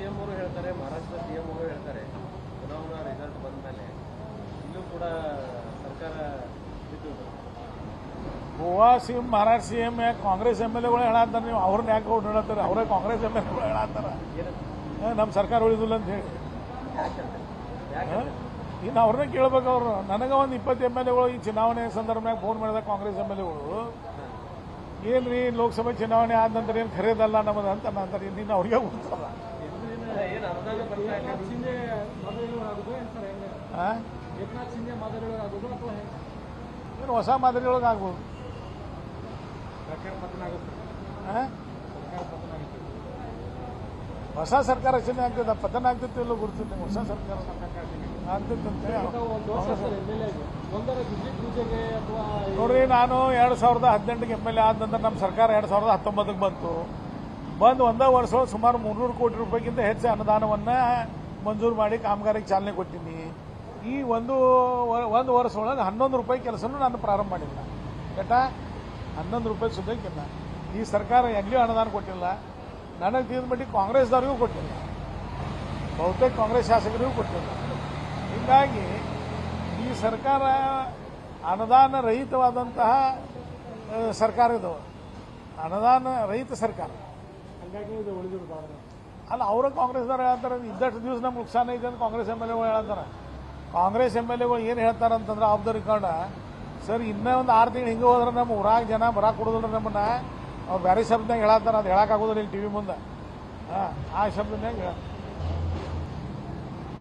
CM ಅವರು ಹೇಳ್ತಾರೆ ಮಹಾರಾಷ್ಟ್ರದ ಸಿಎಂ ಅವರು ಹೇಳ್ತಾರೆ. ಚುನಾವಣಾ ರಿಸಲ್ಟ್ ಬಂದ ಮೇಲೆ ಇಲ್ಲೂ ಕೂಡ ಸರ್ಕಾರ ಬಿದ್ದು ಗೋವಾ ಸಿಎಂ ಮಹಾರಾಷ್ಟ್ರ ಸಿಎಂ ಯಾಕೆ ಕಾಂಗ್ರೆಸ್ ಎಂ ಎಲ್ ಎಗಳು ಹೇಳತ್ತಾರ ನೀವು ಅವ್ರನ್ನ ಯಾಕೆ ಅವ್ರು ಹೇಳತ್ತಾರ ಅವರೇ ಕಾಂಗ್ರೆಸ್ ಎಂ ಎಲ್ ಎಗಳು ಹೇಳತ್ತಾರ? ನಮ್ಮ ಸರ್ಕಾರ ಉಳಿದಿಲ್ಲ ಅಂತ ಹೇಳಿ. ಇನ್ನು ಅವ್ರನ್ನ ಕೇಳ್ಬೇಕು ಅವರು. ನನಗೆ ಒಂದು ಇಪ್ಪತ್ತು ಎಂ ಎಲ್ ಎಗಳು ಈ ಚುನಾವಣೆ ಸಂದರ್ಭದಾಗ ಫೋನ್ ಮಾಡಿದಾಗ ಕಾಂಗ್ರೆಸ್ ಎಂ ಎಲ್ ಎಗಳು. ಏನ್ರಿ ಲೋಕಸಭೆ ಚುನಾವಣೆ ಆದ ನಂತರ ಏನು ಖರೀದಲ್ಲ ನಮ್ಮದು ಅಂತ ನಂತರ ಇನ್ನು ಅವ್ರಿಗೆ ಗೊತ್ತಲ್ಲ ಏನು ಹೊಸ ಮಾದರಿಯೊಳಗೆ ಆಗ್ಬೋದು. ಸರ್ಕಾರ ಆಗುತ್ತೆ. ಆ? ಸರ್ಕಾರ ಆಗುತ್ತೆ. ಹೊಸ ಸರ್ಕಾರ ರಚನೆ ಆಗ್ತದ ಪತನ ಆಗ್ತಿತ್ತು ಇಲ್ಲ ಗುರುತಿಲ್ಲ ಹೊಸ ಸರ್ಕಾರ. ಆಗ್ತೈತಂತೆ ನೋಡ್ರಿ ನಾನು ಎರಡ್ ಸಾವಿರದ ಹದಿನೆಂಟಕ್ಕೆ ಎಂ ಎಲ್ ಎ ಆದ ನಂತರ ನಮ್ಮ ಸರ್ಕಾರ ಎರಡ್ ಸಾವಿರದ ಹತ್ತೊಂಬತ್ತಕ್ಕೆ ಬಂತು. ಬಂದು ಒಂದೇ ವರ್ಷ ಸುಮಾರು ಮುನ್ನೂರು ಕೋಟಿ ರೂಪಾಯಿಗಿಂತ ಹೆಚ್ಚು ಅನುದಾನವನ್ನ ಮಂಜೂರು ಮಾಡಿ ಕಾಮಗಾರಿಗೆ ಚಾಲನೆ ಕೊಟ್ಟಿನಿ. ಈ ಒಂದು ಒಂದು ವರ್ಷ ಒಳಗೆ ಹನ್ನೊಂದು ರೂಪಾಯಿ ಕೆಲಸನೂ ನಾನು ಪ್ರಾರಂಭ ಮಾಡಿಲ್ಲ. ಏಟಾ? ಹನ್ನೊಂದು ರೂಪಾಯಿ ಸುದ್ದಕ್ಕಿಲ್ಲ. ಈ ಸರ್ಕಾರ ಎಲ್ಲಿಯೂ ಅನುದಾನ ಕೊಟ್ಟಿಲ್ಲ? ನನಗೆ ತಿಳಿದ ಮಟ್ಟಿಗೆ ಕಾಂಗ್ರೆಸ್ದವ್ರಿಗೂ ಕೊಟ್ಟಿಲ್ಲ. ಬಹುತೇಕ ಕಾಂಗ್ರೆಸ್ ಶಾಸಕರಿಗೂ ಕೊಟ್ಟಿಲ್ಲ. ಹೀಗಾಗಿ ಈ ಸರ್ಕಾರ ಅನುದಾನ ರಹಿತವಾದಂತಹ ಸರ್ಕಾರ ಇದು. ಅನುದಾನ ರಹಿತ ಸರ್ಕಾರ. ಅಲ್ಲ, ಅವರ ಕಾಂಗ್ರೆಸ್ದವ್ರು ಹೇಳ್ತಾರೆ, ಇದ್ದಷ್ಟು ದಿವಸ ನಮ್ಗೆ ನುಕ್ಸಾನ ಇದೆ ಅಂತ ಕಾಂಗ್ರೆಸ್ ಎಂ ಎಲ್ ಎಗಳು ಹೇಳ್ತಾರೆ. ಕಾಂಗ್ರೆಸ್ ಎಂ ಎಲ್ ಎಗಳು ಏನು ಹೇಳ್ತಾರೆ ಅಂತಂದ್ರೆ ಆಫ್ ದ ರೆಕಾರ್ಡ್ ಸರ್, ಇನ್ನೂ ಒಂದು ಆರು ತಿಂಗಳು ಹಿಂಗೆ ಹೋದ್ರೆ ನಮ್ಮ ಊರಾಗ ಜನ ಬರಾಕ್ ಕೊಡೋದಿಲ್ಲ ನಮ್ಮನ್ನ. ಅವ್ರು ಬೇರೆ ಶಬ್ದನಾಗ ಹೇಳತ್ತಾರ, ಅದು ಹೇಳಕ್ಕಾಗೋದಿಲ್ಲ ಇಲ್ಲಿ ಟಿವಿ ಮುಂದೆ. ಹಾಂ, ಆ ಶಬ್ದನಾಗ ಹೇಳ